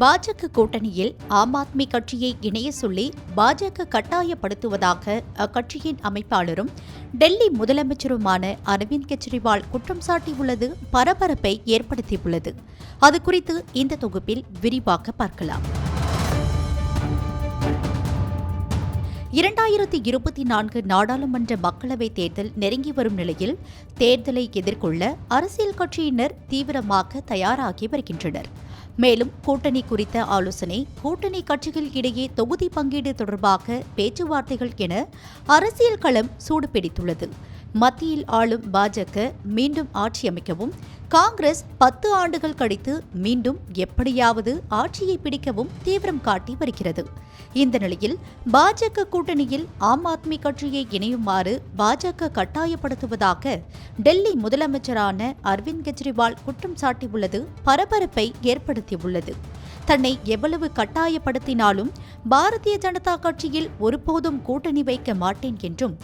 பாஜக கூட்டணியில் ஆம் ஆத்மி கட்சியை இணைய சொல்லி பாஜக கட்டாயப்படுத்துவதாக அக்கட்சியின் அமைப்பாளரும் டெல்லி முதலமைச்சருமான அரவிந்த் கெஜ்ரிவால் குற்றம் சாட்டியுள்ளது பரபரப்பை ஏற்படுத்தியுள்ளது. அது குறித்து இந்த தொகுப்பில் விரிவாக பார்க்கலாம். இரண்டாயிரத்தி இருபத்தி நான்கு நாடாளுமன்ற மக்களவைத் தேர்தல் நெருங்கி வரும் நிலையில் தேர்தலை எதிர்கொள்ள அரசியல் கட்சியினர் தீவிரமாக தயாராகி வருகின்றனர். மேலும் கூட்டணி குறித்த ஆலோசனை கூட்டணி கட்சிகள் இடையே தொகுதி பங்கீடு தொடர்பாக பேச்சுவார்த்தைகள் என அரசியல் களம் சூடுபிடித்துள்ளது. மத்தியில் ஆளும் பாஜக மீண்டும் ஆட்சி அமைக்கவும் காங்கிரஸ் பத்து ஆண்டுகள் கழித்து மீண்டும் எப்படியாவது ஆட்சியை பிடிக்கவும் தீவிரம் காட்டி வருகிறது. இந்த நிலையில் பாஜக கூட்டணியில் ஆம் ஆத்மி கட்சியை இணையுமாறு பாஜக கட்டாயப்படுத்துவதாக டெல்லி முதலமைச்சரான அரவிந்த் கெஜ்ரிவால் குற்றம் சாட்டியுள்ளது பரபரப்பை ஏற்படுத்தியுள்ளது. தன்னை எவ்வளவு கட்டாயப்படுத்தினாலும் பாரதிய ஜனதா கட்சியில் ஒருபோதும் கூட்டணி வைக்க மாட்டேன் என்றும்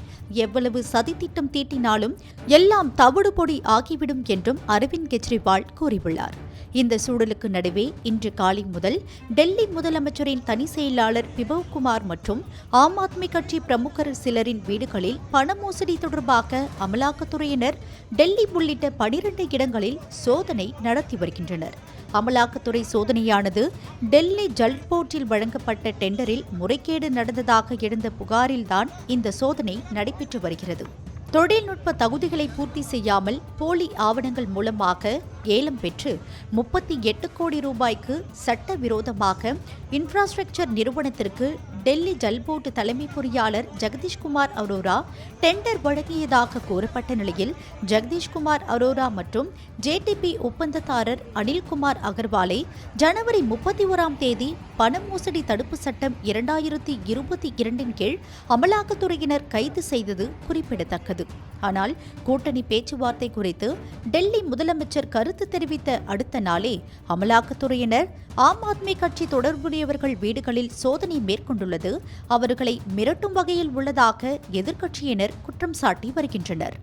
எவ்வளவு சதித்திட்டம் தீட்டினாலும் எல்லாம் தவிடுபொடி ஆகிவிடும் என்றும் அரவிந்த் கெஜ்ரிவால் கூறியுள்ளார். இந்த சூழலுக்கு நடுவே இன்று காலை முதல் டெல்லி முதலமைச்சரின் தனி செயலாளர் பிபவ் குமார் மற்றும் ஆம் ஆத்மி கட்சி பிரமுகர் சிலரின் வீடுகளில் பண மோசடி தொடர்பாக அமலாக்கத்துறையினர் டெல்லி உள்ளிட்ட பனிரண்டு இடங்களில் சோதனை நடத்தி வருகின்றனர். அமலாக்கத்துறை சோதனையானது டெல்லி ஜல்போர்ட்டில் வழங்கப்பட்ட டெண்டரில் முறைகேடு நடந்ததாக எழுந்த புகாரில்தான் இந்த சோதனை நடைபெற்று வருகிறது. தொழில்நுட்ப தகுதிகளை பூர்த்தி செய்யாமல் போலி ஆவணங்கள் மூலமாக ஏலம் பெற்று முப்பத்தி எட்டு கோடி ரூபாய்க்கு சட்டவிரோதமாக இன்ஃப்ராஸ்ட்ரக்சர் நிறுவனத்திற்கு டெல்லி ஜல்போர்டு தலைமை பொறியாளர் ஜெகதீஷ்குமார் அரோரா டெண்டர் வழங்கியதாக கூறப்பட்ட நிலையில் ஜெகதீஷ்குமார் அரோரா மற்றும் ஜேடிபி ஒப்பந்ததாரர் அனில்குமார் அகர்வாலை ஜனவரி முப்பத்தி ஓராம் தேதி பண மோசடி தடுப்பு சட்டம் இரண்டாயிரத்தி இருபத்தி இரண்டின் கீழ் அமலாக்கத்துறையினர் கைது செய்தது குறிப்பிடத்தக்கது. ஆனால் கூட்டணி பேச்சுவார்த்தை குறித்து டெல்லி முதலமைச்சர் கருத்து தெரிவித்த அடுத்த நாளே அமலாக்கத்துறையினர் ஆம் ஆத்மி கட்சி தொடர்புடையவர்கள் வீடுகளில் சோதனை உள்ளது அவர்களை மிரட்டும் வகையில் உள்ளதாக எதிர்க்கட்சியினர் குற்றம் சாட்டி வருகின்றனர்.